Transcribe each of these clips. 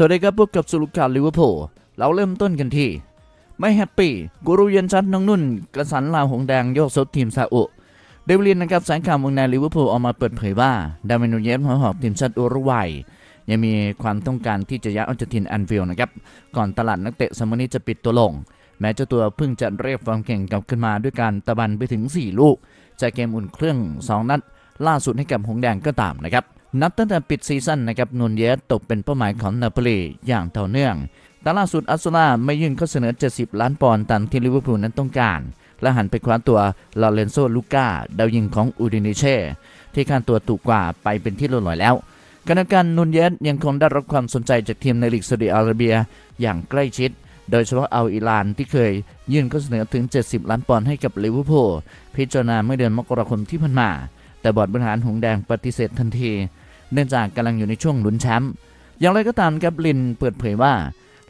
สวัสดีครับพบกับสุลุกาลิเวอร์พูลเราเริ่มต้นกันที่ ไม่แฮปปี้กูรูเย็นชัดน้องนุ่น กระสันลาวหงแดงโยกซดทีมซาอุเดวิลินนะครับสายข่าววงในลิเวอร์พูลออกมาเปิดเผยว่าดาวินนูเยสหัวหอกทีมชาติอุรุกวัยยังมีความต้องการที่จะย้ายออกจากทีมแอนฟิลด์นะครับ ก่อนตลาดนักเตะซัมนี้จะปิดตัวลง แม้เจ้าตัวเพิ่งจะเรียกฟอร์มเก่งกลับขึ้นมาด้วยการตะบันไปถึง 4 ลูกจากเกมอุ่นเครื่อง 2 นัด ล่าสุดให้กับหงแดงก็ตามนะครับ นับตั้งแต่ปิดซีซั่นนะครับนูนเยสตกเป็นเป้าหมายของนาโปลีอย่างต่อเนื่อง แต่ล่าสุดอัสโซนาไม่ยื่นข้อเสนอ 70 ล้านปอนด์ตามที่ลิเวอร์พูลนั้นต้องการ และหันไปคว้าตัวลอเรนโซลูก้าดาวยิงของอูดินิเช่ที่ค่าตัวถูกกว่าไปเป็นที่เรียบร้อยแล้วขณะกันนูนเยสยังคงได้รับความสนใจจากทีมในลีกซาอุดิอาระเบียอย่างใกล้ชิด โดยเฉพาะอัลอิลานที่เคยยื่นข้อเสนอถึง 70 ล้านปอนด์ให้กับลิเวอร์พูลพิจารณาเมื่อเดือนมกราคมที่ผ่านมา แต่บอร์ดบริหารหงแดงปฏิเสธทันที เนื่องจากกำลังอยู่ในช่วงลุ้นแชมป์อย่างไรก็ตามครับลินเปิดเผยว่า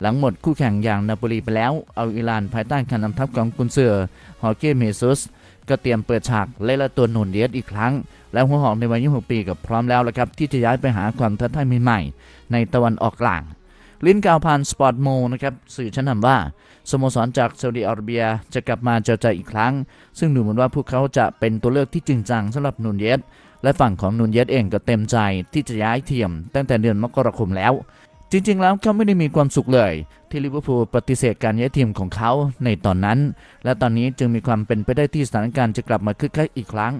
หลังหมดคู่แข่งอย่างนาโปลีไปแล้ว เอัลอิลานภายใต้การนำทัพของกุนเซอร์ฮอร์เก้เมซุสก็เตรียมเปิดฉากเล่นละตัวหนุนเดียสอีกครั้ง และหัวหอกในวัย26ปีกับพร้อมแล้วละครับ ที่จะย้ายไปหาความท้าทายใหม่ๆในตะวันออกกลาง ลินกาวผ่านสปอร์ตโมนะครับสื่อชั้นนำว่า สโมสรจากซาอุดิอาระเบียจะกลับมาเจอใจอีกครั้ง ซึ่งดูเหมือนว่าพวกเขาจะเป็นตัวเลือกที่จริงจังสำหรับนุนเยสและฝั่งของนุนเยสเองก็เต็มใจที่จะย้ายทีมตั้งแต่เดือนมกราคมแล้ว จริง ๆ แล้วเขาไม่ได้มีความสุขเลย ที่ลิเวอร์พูลปฏิเสธการย้ายทีมของเขาในตอนนั้น และตอนนี้จึงมีความเป็นไปได้ที่สถานการณ์จะกลับมาคึกคักอีกครั้ง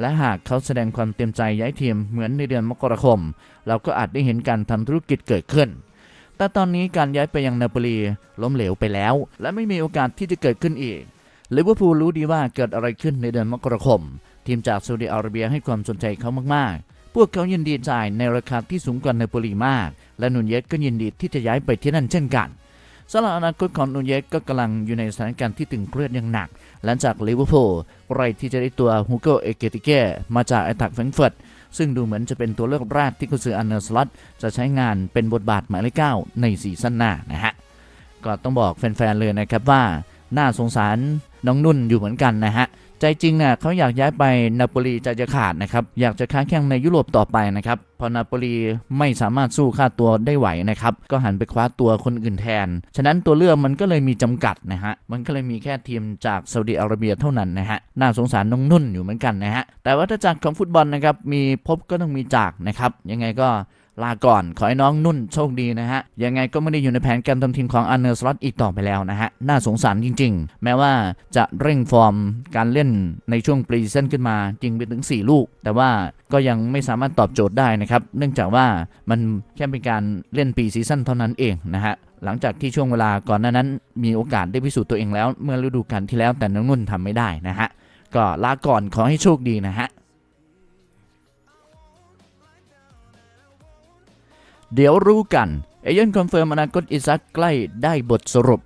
และหากเขาแสดงความเต็มใจย้ายทีมเหมือนในเดือนมกราคม เราก็อาจได้เห็นการทำธุรกิจเกิดขึ้น แต่ตอนนี้การย้ายไปยังนาโปลีล้มเหลวไปแล้ว และไม่มีโอกาสที่จะเกิดขึ้นอีกลิเวอร์พูลรู้ดีว่าเกิดอะไรขึ้นในเดือนมกราคม ทีมจากซาอุดิอาระเบียให้ความสนใจเขามากๆ พวกเขายินดีจ่ายในราคาที่สูงกว่านาโปลีมาก และนูนเยสก็ยินดีที่จะย้ายไปที่นั่นเช่นกันสำหรับอนาคตของนูนเยสก็กำลังอยู่ในสถานการณ์ที่ตึงเครียดอย่างหนัก หลังจากลิเวอร์พูลไรที่จะได้ตัวฮูโกเอเกติเกมาจากไอทักแฟรงก์เฟิร์ต ซึ่งดูเหมือนจะเป็นตัวเลือกแรกที่คุณซืออันเนอร์สล็อตจะใช้งานเป็นบทบาทหมายเลขเก้าในซีซั่นหน้านะฮะก็ต้องบอกแฟนๆเลยนะครับว่าน่าสงสารน้องนุ่นอยู่เหมือนกันนะฮะ ใจจริงเนี่ยเขาอยากย้ายไปนาโปลีใจจะขาดนะครับ อยากจะค้าแข่งในยุโรปต่อไปนะครับพอนาโปลีไม่สามารถสู้ค่าตัวได้ไหวนะครับ ก็หันไปคว้าตัวคนอื่นแทน ฉะนั้นตัวเลือกมันก็เลยมีจำกัดนะฮะ มันก็เลยมีแค่ทีมจากซาอุดิอาระเบียเท่านั้นนะฮะ น่าสงสารน้องนุ่นอยู่เหมือนกันนะฮะ แต่ว่าถ้าจากของฟุตบอลนะครับ มีพบก็ต้องมีจากนะครับ ยังไงก็ ลาก่อน ขอให้น้องนุ่นโชคดีนะฮะ ยังไงก็ไม่ได้อยู่ในแผนการทำทีมของอันเนอร์สล็อตอีกต่อไปแล้วนะฮะ น่าสงสารจริง ๆ แม้ว่าจะเร่งฟอร์มการเล่นในช่วงปรีซีซั่นขึ้นมาจริงไปถึง 4 ลูก แต่ว่าก็ยังไม่สามารถตอบโจทย์ได้นะครับ เนื่องจากว่ามันแค่เป็นการเล่นปีซีซั่นเท่านั้นเองนะฮะหลังจากที่ช่วงเวลาก่อนหน้านั้น มีโอกาสได้พิสูจน์ตัวเองแล้ว เมื่อฤดูกาลที่แล้วแต่น้องนุ่นทำไม่ได้นะฮะก็ลาก่อนขอให้โชคดีนะฮะ เดี๋ยวรู้กัน เอเย่นคอนเฟิร์มอนาคตอิซักใกล้ได้บทสรุป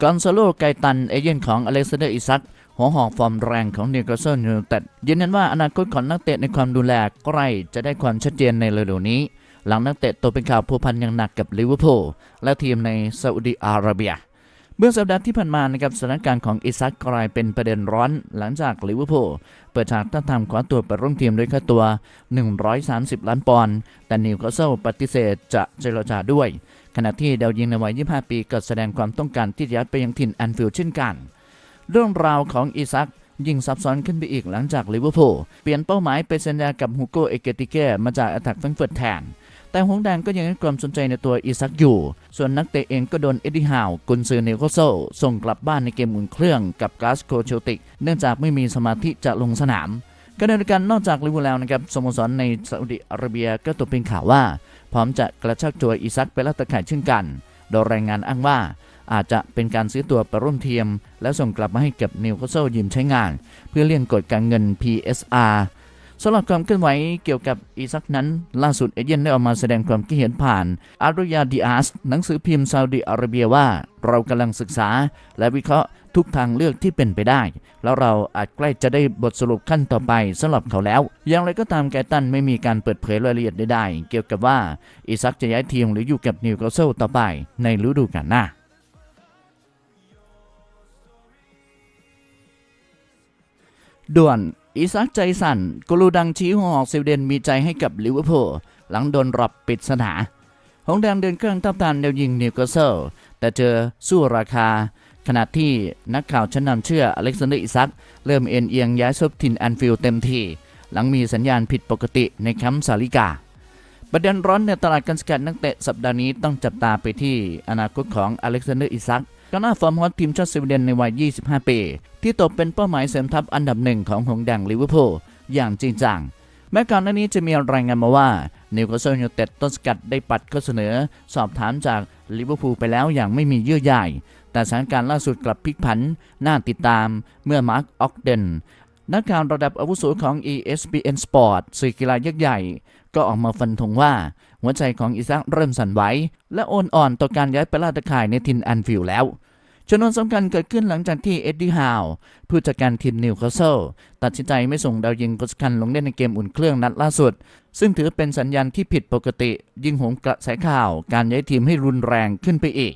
กอนซาโลไกตัน เอเย่นของอเล็กซานเดอร์อิซักหัวหอกฟอร์มแรงของนิวคาสเซิลยูไนเต็ดยืนยันว่าอนาคตของนักเตะในความดูแลใกล้จะได้ความชัดเจนในเร็วๆนี้ หลังนักเตะตกเป็นข่าวพัวพันอย่างหนักกับลิเวอร์พูลและทีมในซาอุดีอาระเบีย เมื่อสัปดาห์ที่ผ่านมานะครับสถานการณ์ของอิซักกลายเป็นประเด็นร้อน หลังจากลิเวอร์พูลเปิดฉากตั้งทำขวาตัวไปร่วมทีมด้วยค่าตัว 130 ล้านปอนด์แต่นิวคาสเซิลปฏิเสธจะเจรจาด้วย ขณะที่ดาวยิงในวัย 25 ปีก็แสดงความต้องการที่จะย้ายไปยังถิ่นแอนฟิลด์เช่นกัน เรื่องราวของอิซักยิ่งซับซ้อนขึ้นไปอีกหลังจากลิเวอร์พูลเปลี่ยนเป้าหมายไปสัญญากับฮูโกเอเกติเก้มาจากอ t แทกฟรงก์เฟิร์ตแทน แต่หงแดงก็ยังให้ความสนใจในตัวอิซักอยู่ ส่วนนักเตะเองก็โดนเอ็ดดี้ฮาวกุนซือนิวคาสเซิลส่งกลับบ้านในเกมอุ่นเครื่องกับกาสโคเชลติก เนื่องจากไม่มีสมาธิจะลงสนามก็ในการนอกจากลิเวอร์พูลแล้วนะครับสโมสรในซาอุดิอาระเบียก็ตกเป็นข่าวว่า พร้อมจะกระชากตัวอิซักไปละตะข่ายเช่นกัน โดยรายงานอ้างว่าอาจจะเป็นการซื้อตัวไปร่วมทีม แล้วส่งกลับมาให้กับนิวคาสเซิลยืมใช้งาน เพื่อเลี่ยงกฎการเงิน PSR สำหรับความเคลื่อนไหวเกี่ยวกับอีซักนั้น ล่าสุดเอเย่นได้ออกมาแสดงความคิดเห็นผ่านอารยาดิอาสหนังสือพิมพ์ซาอุดิอาระเบียว่า เรากำลังศึกษา และวิเคราะห์ทุกทางเลือกที่เป็นไปได้ แล้วเราอาจใกล้จะได้บทสรุปขั้นต่อไปสำหรับเขาแล้ว อย่างไรก็ตามแกตันไม่มีการเปิดเผยรายละเอียดใดๆเกี่ยวกับว่าอีซักจะย้ายทีมหรืออยู่กับนิวคาสเซิลต่อไปในฤดูกาลหน้าด่วน อีซักใจสั่นกูรูดังชี้หัวหอกสวีเดนมีใจให้กับลิเวอร์พูลหลังโดนรอบปิดสนาหงแดงเดินเครื่องทับทานแนวยิงนิวคาสเซิลแต่เจอสู้ราคา ขณะที่นักข่าวชั้นนำเชื่ออเล็กซานเดอร์อิซัก เริ่มเอ็นเอียงย้ายซบทินแอนฟิลด์เต็มที่ หลังมีสัญญาณผิดปกติในแคมป์สาลิกา ประเด็นร้อนในตลาดการสกัดนักเตะสัปดาห์นี้ต้องจับตาไปที่อนาคตของอเล็กซานเดอร์อิซัก กองหน้าฟอร์มฮอตทีมชาติสวีเดนในวัย 25 ปี ที่ตกเป็นเป้าหมายเสริมทัพอันดับหนึ่งของหงแดงลิเวอร์พูลอย่างจริงจัง แม้ก่อนหน้านี้จะมีรายงานมาว่านิวคาสเซิลยูเต็ดต้นสกัดได้ปัดข้อเสนอ สอบถามจากลิเวอร์พูลไปแล้วอย่างไม่มีเยื่อใยแต่สถานการณ์ล่าสุดกลับพลิกผันน่าติดตามเมื่อมาร์คออกเดนนักข่าวระดับอาวุโสของ ESPN Sport สื่อกีฬายักษ์ใหญ่ ก็ออกมาฟันธงว่า หัวใจของอิซักเริ่มสั่นไหวและโอนอ่อนต่อการย้ายไปลาดตะข่ายในทินแอนฟิลแล้วชนวนสำคัญเกิดขึ้นหลังจากที่เอ็ดดี้ฮาวผู้จัดการทีมนิวคาสเซิลตัดสินใจไม่ส่งดาวยิงกสคันลงเล่นในเกมอุ่นเครื่องนัดล่าสุด ซึ่งถือเป็นสัญญาณที่ผิดปกติ ยิ่งหมกระแสข่าว การย้ายทีมให้รุนแรงขึ้นไปอีก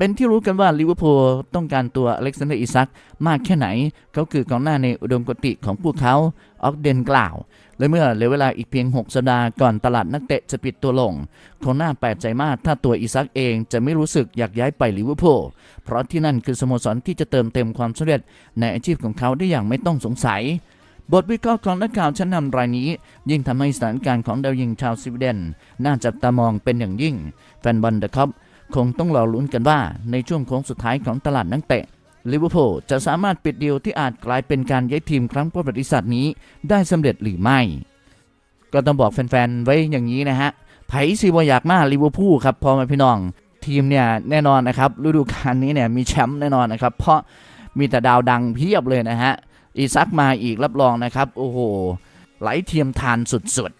เป็นที่รู้กันว่าลิเวอร์พูลต้องการตัวอเล็กซานเดอร์อิซักมากแค่ไหน เขาคือกองหน้าในอุดมคติของพวกเขาออกเดนกล่าว และเมื่อเหลือเวลาอีกเพียง 6 สัปดาห์ก่อนตลาดนักเตะจะปิดตัวลงคงน่าแปลกใจมากถ้าตัวอิซักเองจะไม่รู้สึกอยากย้ายไปลิเวอร์พูลเพราะที่นั่นคือสโมสรที่จะเติมเต็มความสำเร็จในอาชีพของเขาได้อย่างไม่ต้องสงสัยบทวิเคราะห์ของนักข่าวชั้นนำรายนี้ ยิ่งทำให้สถานการณ์ของดาวยิงชาวสวีเดน น่าจับตามองเป็นอย่างยิ่ง แฟนบอลเดอะคัพ คงต้องรอลุ้นกันว่าในช่วงโค้งสุดท้ายของตลาดนักเตะลิเวอร์พูลจะสามารถปิดดีลที่อาจกลายเป็นการย้ายทีมครั้งประวัติศาสตร์นี้ได้สำเร็จหรือไม่ ก็ต้องบอกแฟนๆไว้อย่างนี้นะฮะไผสิว่าอยากมาลิเวอร์พูลครับพอมาพี่น้องทีมเนี่ยแน่นอนนะครับฤดูกาลนี้เนี่ยมีแชมป์แน่นอนนะครับ เพราะมีแต่ดาวดังเพียบเลยนะฮะอีซักมาอีกรับรองนะครับ โอ้โหไหลเทียมทานสุดๆ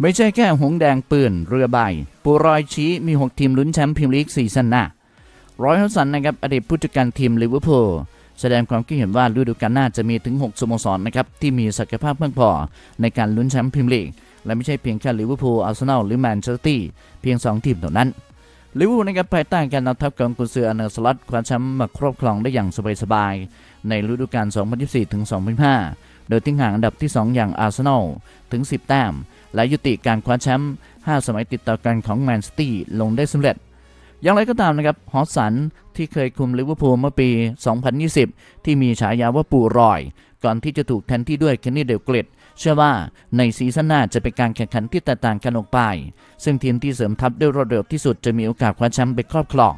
ไม่ใช่แค่หงแดงปืนเรือใบ ปูรอยชี้มี 6 ทีมลุ้นแชมป์พรีเมียร์ลีกซีซั่นหน้ารอยฮัสสันนะครับอดีตผู้จัดการทีมลิเวอร์พูลแสดงความคิดเห็นว่าฤดูกาลหน้าจะมีถึง 6สโมสรนะครับที่มีศักยภาพเพียงพอในการลุ้นแชมป์พรีเมียร์ลีกและไม่ใช่เพียงแค่ลิเวอร์พูลอาร์เซนอลหรือแมนเชสเตอร์เพียง 2 ทีมเท่านั้นลิเวอร์พูลนะครับภายใต้การนำทัพของกุนซืออันเนอร์สล็อตคว้าแชมป์มาครอบครองได้อย่างสบายๆในฤดูกาล2024ถึง2025โดยทิ้งห่างอันดับที่ 2 อย่างอาร์เซนอลถึง 10 แต้ม และยุติการคว้าแชมป์ 5 สมัยติดต่อกันของแมนซิตี้ลงได้สำเร็จ อย่างไรก็ตามนะครับฮอสสันที่เคยคุมลิเวอร์พูลเมื่อปี 2020 ที่มีฉายาว่าปู่รอย ก่อนที่จะถูกแทนที่ด้วยเคนนี่เดลเกรดเชื่อว่าในซีซั่นหน้าจะเป็นการแข่งขันที่แตกต่างกันออกไป ซึ่งทีมที่เสริมทัพด้วยรวดเร็วที่สุดจะมีโอกาสคว้าแชมป์ไปครอบครอง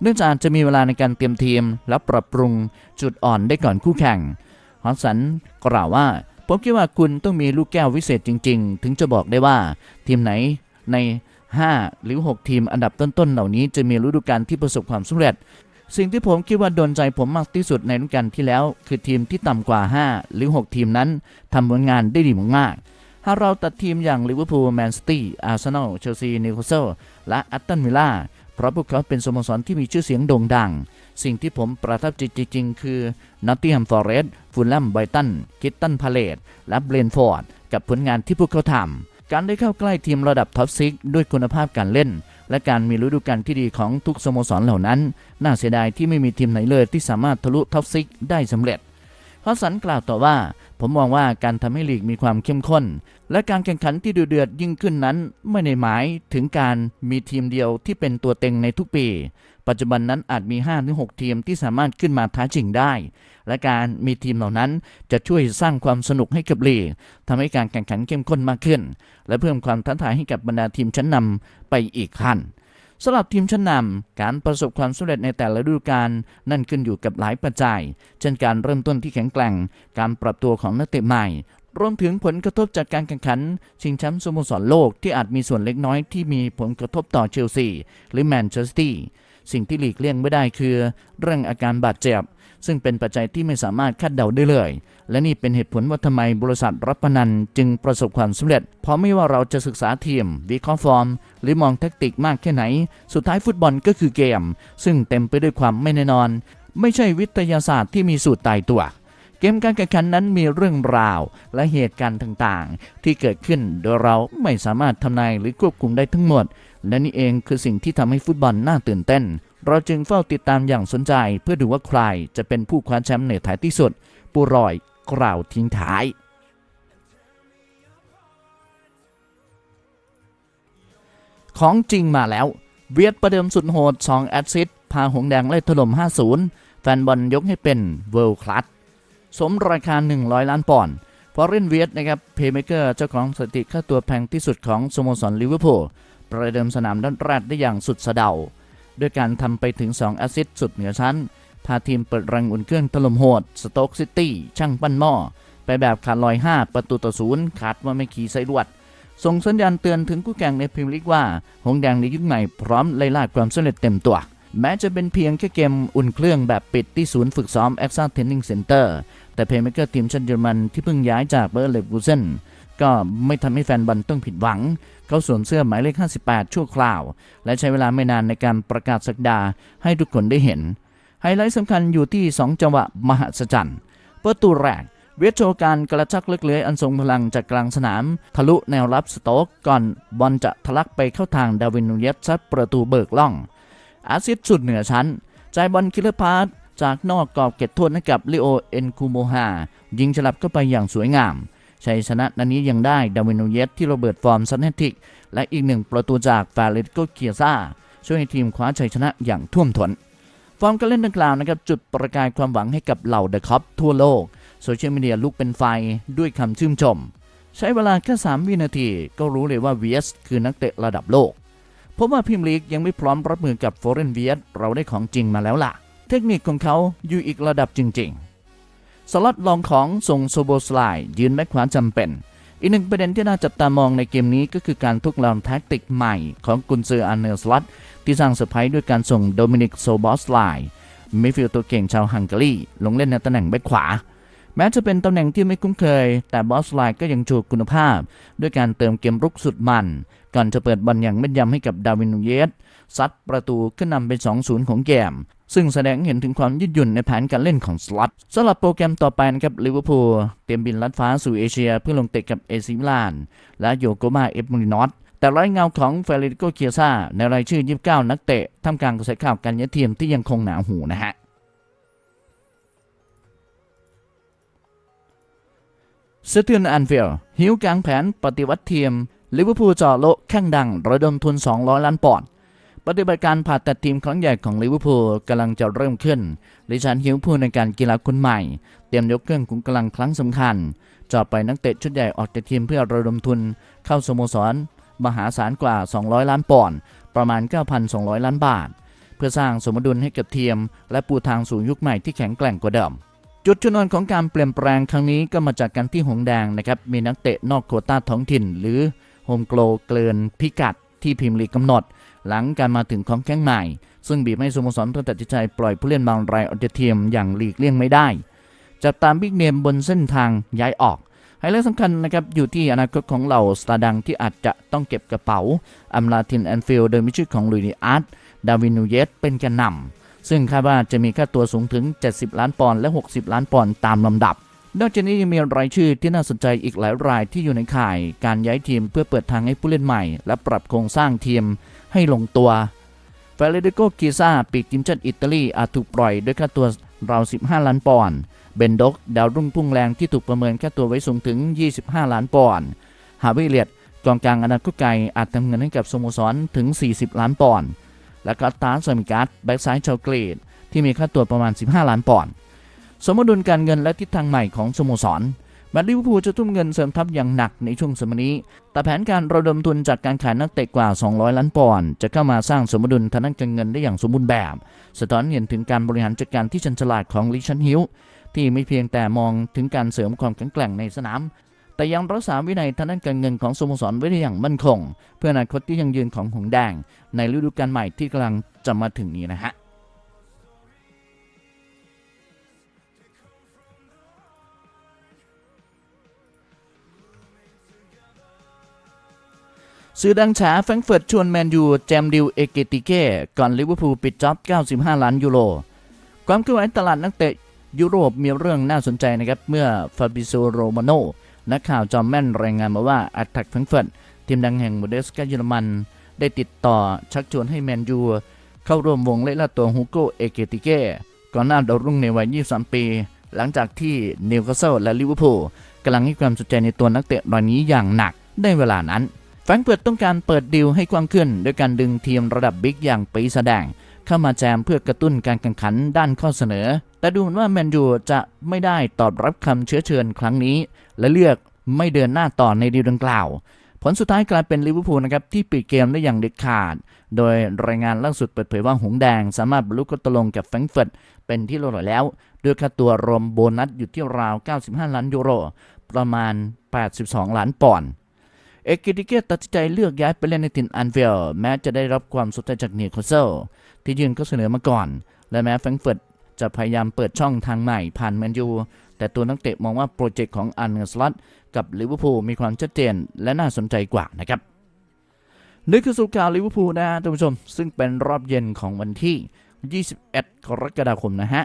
เนื่องจากจะมีเวลาในการเตรียมทีมและปรับปรุงจุดอ่อนได้ก่อนคู่แข่งฮอสสันกล่าวว่า ผมคิดว่าคุณต้องมีลูกแก้ววิเศษจริง ๆ ถึงจะบอกได้ว่าทีมไหนใน 5 หรือ 6 ทีมอันดับต้นๆ เหล่านี้จะมีฤดูกาลที่ประสบความสำเร็จ สิ่งที่ผมคิดว่าโดนใจผมมากที่สุดในฤดูกาลที่แล้ว คือทีมที่ต่ำกว่า 5 หรือ 6 ทีมนั้นทำผลงานได้ดีมากๆถ้าเราตัดทีมอย่างลิเวอร์พูลแมนซิตี้อาร์เซนอลเชลซีนิวคาสเซิลและแอตตันวิลล่า เพราะพวกเขาเป็นสโมสรที่มีชื่อเสียงโด่งดัง สิ่งที่ผมประทับใจจริงๆ คือนอตติแฮมฟอร์เรสต์ฟูลแลมไบตันคิตตันพาเลตและเบรนฟอร์ดกับผลงานที่พวกเขาทำการได้เข้าใกล้ทีมระดับท็อปซิกด้วยคุณภาพการเล่น และการมีฤดูกาลที่ดีของทุกสโมสรเหล่านั้น น่าเสียดายที่ไม่มีทีมไหนเลยที่สามารถทะลุท็อปซิกได้สำเร็จฮอสันกล่าวต่อว่า ผมมองว่าการทำให้ลีกมีความเข้มข้น และการแข่งขันที่ดุเดือดยิ่งขึ้นนั้น ไม่ได้หมายถึงการมีทีมเดียวที่เป็นตัวเต็งในทุกปี ปัจจุบันนั้นอาจมี 5-6 ทีมที่สามารถขึ้นมาท้าชิงได้ และการมีทีมเหล่านั้นจะช่วยสร้างความสนุกให้กับลีกทำให้การแข่งขันเข้มข้นมากขึ้น และเพิ่มความท้าทายให้กับบรรดาทีมชั้นนำไปอีกขั้น สำหรับทีมชั้นนำการประสบความสำเร็จในแต่ละฤดูกาลนั่นขึ้นอยู่กับหลายปัจจัย เช่นการเริ่มต้นที่แข็งแกร่ง การปรับตัวของนักเตะใหม่รวมถึงผลกระทบจากการแข่งขัน ชิงแชมป์สโมสรโลกที่อาจมีส่วนเล็กน้อยที่มีผลกระทบต่อเชลซีหรือแมนเชสเตอร์ซิตี้สิ่งที่หลีกเลี่ยงไม่ได้คือ เรื่องอาการบาดเจ็บ ซึ่งเป็นปัจจัยที่ไม่สามารถคาดเดาได้เลย และนี่เป็นเหตุผลว่าทำไมบริษัทรับพนันจึงประสบความสำเร็จ เพราะไม่ว่าเราจะศึกษาทีมวิเคราะห์ฟอร์ม หรือมองแทคติกมากแค่ไหน สุดท้ายฟุตบอลก็คือเกม ซึ่งเต็มไปด้วยความไม่แน่นอน ไม่ใช่วิทยาศาสตร์ที่มีสูตรตายตัวเกมการแข่งขันนั้นมีเรื่องราวและเหตุการณ์ต่างๆ ที่เกิดขึ้นโดยเราไม่สามารถทำนายหรือควบคุมได้ทั้งหมด และนี่เองคือสิ่งที่ทำให้ฟุตบอลน่าตื่นเต้น เราจึงเฝ้าติดตามอย่างสนใจ เพื่อดูว่าใครจะเป็นผู้คว้าแชมป์ในท้ายที่สุด ปูรอย กล่าวทิ้งท้าย ของจริงมาแล้ว เวียดประเดิมสุดโหด 2 แอซิดพาหงแดงไล่ถล่ม 50 แฟนบอลยกให้เป็นเวิลด์คลัสสมราคา 100 ล้านปอนด์ฟอร์เรนเวียดนะครับเพย์เมเกอร์เจ้าของสถิติค่าตัวแพงที่สุดของสโมสรลิเวอร์พูลประเดิมสนามด้านแรกได้อย่างสุดสะเดาด้วยการทำไปถึง 2 แอซิดสุดเหนือชั้น พาทีมเปิดรังอุ่นเครื่องถล่มโหด สโต๊กซิตี้ช่างปั้นหม้อ ไปแบบขาดลอย 5 ประตูต่อศูนย์ขาดว่าไม่ขี่ไซรวด ส่งสัญญาณเตือนถึงคู่แข่งในพรีเมียร์ลีกว่า หงแดงในยุคใหม่พร้อมไล่ล่าความสำเร็จเต็มตัว แม้จะเป็นเพียงแค่เกมอุ่นเครื่องแบบปิดที่ศูนย์ฝึกซ้อม e x a t r a i n i n g Center แต่เพย์เมเกอร์ทีมชาติเยอรมันที่เพิ่งย้ายจากเบอร์เลฟกูเซนก็ไม่ทำให้แฟนบอลต้องผิดหวัง เขาสวมเสื้อหมายเลข 58 ชั่วคราว และใช้เวลาไม่นานในการประกาศสักดาให้ทุกคนได้เห็น ไฮไลท์สำคัญอยู่ที่ 2 จังหวะมหัศจรรย์ประตูแรกเวทโชว์การกระชักเลือกเลื้อยอันทรงพลังจากกลางสนาม ทะลุแนวรับสโต๊กก่อนบอลจะทะลักไปเข้าทางดาวินนูเยสซัดประตูเบิกล่อง อาซิดสุดเหนือชั้นใจายบอลคิลเลอร์พาสจากนอกกรอบเก็บโทษให้กับลิโอเอ็นคูโมฮายิงฉลับเข้าไปอย่างสวยงาม ชัยชนะนันนี้ยังได้ดาวินนูเยสที่โรเบิร์ตฟอร์มซันเนติก และอีกหนึ่งประตูจากฟาเรตโกเกียซ่าช่วยให้ทีมคว้าชัยชนะอย่างท่วมท้น ฟอร์มการเล่นดังกล่าวนะครับจุดประกายความหวังให้กับเหล่าเดอะคอปทั่วโลกโซเชียลมีเดียลุกเป็นไฟด้วยคำชื่นชม ใช้เวลาแค่3วินาที ก็รู้เลยว่า VS คือนักเตะระดับโลกเพราะว่าพิมลีกยังไม่พร้อมรับมือกับฟอร์เรนเวียสเราได้ของจริงมาแล้วล่ะ เทคนิคของเขาอยู่อีกระดับจริง ๆ สล็อตลองของทรงโซโบสไลยืนแบ็คขวาจำเป็น อีกหนึ่งประเด็นที่น่าจับตามองในเกมนี้ก็คือการทุกลองแท็กติกใหม่ของกุนซืออันเนอร์สล็อต ที่สร้างเซอร์ไพรส์ด้วยการส่งโดมินิกโซบอสไลด์มิดฟิลด์ตัวเก่งชาวฮังการีลงเล่นในตำแหน่งแบ็คขวา แม้จะเป็นตำแหน่งที่ไม่คุ้นเคย แต่บอสไลน์ก็ยังโชว์คุณภาพ ด้วยการเติมเกมรุกสุดมัน ก่อนจะเปิดบอลอย่างแม่นยำให้กับดาวินนูเยสซัดประตูขึ้นนำเป็น 2-0 ของเกม ซึ่งแสดงให้เห็นถึงความยืดหยุ่นในแผนการเล่นของสล็อตสำหรับโปรแกรมต่อไปนะครับลิเวอร์พูลเตรียมบินลัดฟ้าสู่เอเชียเพื่อลงเตะกับเอซิมิลาน และโยโกมาเอฟมูรินอส แต่รายเงาของเฟรดิโกเคียซาในรายชื่อ 29 นักเตะท่ามกลางกระแสข่าวการย้ายทีมที่ยังคงหนาหูนะฮะสเตียนอันเฟลหิวกลางแผนปฏิวัติทีมลิเวอร์พูลจาะโลแข่งดังระดมทุน 200 ล้านปอนด์ปฏิบัติการผ่าตัดทีมครั้งใหญ่ของลิเวอร์พูลกำลังจะเริ่มขึ้นลิชันหิวผู้ในการกีฬาคนใหม่ เตรียมยกเครื่องขุมกำลังครั้งสำคัญจาะไปนักเตะชุดใหญ่ออกจากทีมเพื่อระดมทุนเข้าสโมสร มหาศาลกว่า 200 ล้านปอนด์ประมาณ 9,200 ล้านบาท เพื่อสร้างสมดุลให้กับทีม และปูทางสู่ยุคใหม่ที่แข็งแกร่งกว่าเดิม จุดชนวนของการเปลี่ยนแปลงครั้งนี้ก็มาจากการที่หงแดงนะครับมีนักเตะนอกโควต้าท้องถิ่น หรือโฮมโกลเกินพิกัดที่พิมพ์ลีกกำหนด หลังการมาถึงของแข้งใหม่ ซึ่งบีบให้สโมสรต้องตัดสินใจปล่อยผู้เล่นบางรายออกจากทีมอย่างหลีกเลี่ยงไม่ได้จับตามบิ๊กเนมบนเส้นทางย้ายออก ไฮไลท์สำคัญนะครับอยู่ที่อนาคตของเหล่าสตาร์ดังที่อาจจะต้องเก็บกระเป๋าอำลาทินแอนฟิลโดยมีชื่อของลุยนิอาร์ตดาวินูเยสเป็นแกนนำซึ่งคาดว่าจะมีค่าตัวสูงถึง 70 ล้านปอนด์และ 60 ล้านปอนด์ตามลำดับนอกจากนี้ยังมีรายชื่อที่น่าสนใจอีกหลายรายที่อยู่ในข่าย การย้ายทีมเพื่อเปิดทางให้ผู้เล่นใหม่ และปรับโครงสร้างทีมให้ลงตัวเฟรเรดิโกกิซาปีกทีมชาติอิตาลีอาจถูกปล่อยด้วยค่าตัว ราว 15 ล้านปอนด์ เบนด็อก ดาวรุ่งพุ่งแรงที่ถูกประเมินค่าตัวไว้สูงถึง 25 ล้านปอนด์ ฮาวิเลียตกองกลางอนาคตไกลอาจทำเงินให้กับสโมสรถึง 40 ล้านปอนด์ และก็ตาร์สมิการ์ดแบ็กซ้ายชาวกรีกที่มีค่าตัวประมาณ 15 ล้านปอนด์ สมดุลการเงินและทิศทางใหม่ของสโมสร แมตต์ลิเวอร์พูลจะทุ่มเงินเสริมทัพอย่างหนักในช่วงสมัยนี้ แต่แผนการระดมทุนจากการขายนักเตะกว่า 200 ล้านปอนด์จะเข้ามาสร้างสมดุลทางด้านการเงินได้อย่างสมบูรณ์แบบ สะท้อนเห็นถึงการบริหารจัดการที่ชันฉลาดของลิชันฮิลที่ไม่เพียงแต่มองถึงการเสริมความแข็งแกร่งในสนาม แต่ยังรักษาวินัยทางด้านการเงินของสโมสรไว้ได้อย่างมั่นคง เพื่ออนาคตที่ยังยืนของหงแดง ในฤดูกาลใหม่ที่กำลังจะมาถึงนี้นะฮะ สื่อดังฉาแฟรงเฟิร์ตชวนแมนยูแจมดิวเอเกติเก้ก่อนลิเวอร์พูลปิดจ็อบ 95 ล้านยูโร ความเคลื่อนไหวตลาดนักเตะยุโรปมีเรื่องน่าสนใจนะครับ เมื่อฟาบิโซโรมาโนนักข่าวจอมแม่นรายงานมาว่าอัตแทกแฟรงเฟิร์ตทีมดังแห่งบูเดสกาเยอรมัน ได้ติดต่อชักชวนให้แมนยูเข้าร่วมวงเล่นละตัวฮูโกเอเกติเก้ก่อนหน้าดาวรุ่งในวัย 23 ปี หลังจากที่นิวคาสเซิลและลิเวอร์พูลกำลังให้ความสนใจในตัวนักเตะรายนี้อย่างหนักได้เวลานั้น แฟรงก์เฟิร์ตต้องการเปิดดีลให้กว้างขึ้นด้วยการดึงทีมระดับบิ๊กอย่างปีแสดง เข้ามาแจมเพื่อกระตุ้นการแข่งขันด้านข้อเสนอ แต่ดูเหมือนว่าแมนยูจะไม่ได้ตอบรับคำเชื้อเชิญครั้งนี้ และเลือกไม่เดินหน้าต่อในดีลดังกล่าว ผลสุดท้ายกลายเป็นลิเวอร์พูลนะครับที่ปิดเกมได้อย่างเด็ดขาด โดยรายงานล่าสุดเปิดเผยว่าหงส์แดง สามารถบรรลุข้อตกลงกับแฟรงก์เฟิร์ตเป็นที่เรียบร้อยแล้วด้วยค่าตัวรวมโบนัสอยู่ที่ราว 95 ล้านยูโรประมาณ 82 ล้านปอนด์ เอกิติเกตตัดสินใจเลือกย้ายไปเล่นในถิ่นอันเวลแม้จะได้รับความสนใจจากเนิวคเซลที่ยื่นข้อเสนอมาก่อน และแม้แฟรงก์เฟิร์ตจะพยายามเปิดช่องทางใหม่ผ่านแมนยูแต่ตัวนักเตะมองว่าโปรเจกต์ของอันเนอร์สลัตกับลิเวอร์พูลมีความชัดเจนและน่าสนใจกว่านะครับนี่คือสุข่าวลิเวอร์พูลนะฮะท่านผู้ชม ซึ่งเป็นรอบเย็นของวันที่ 21 กรกฎาคมนะฮะ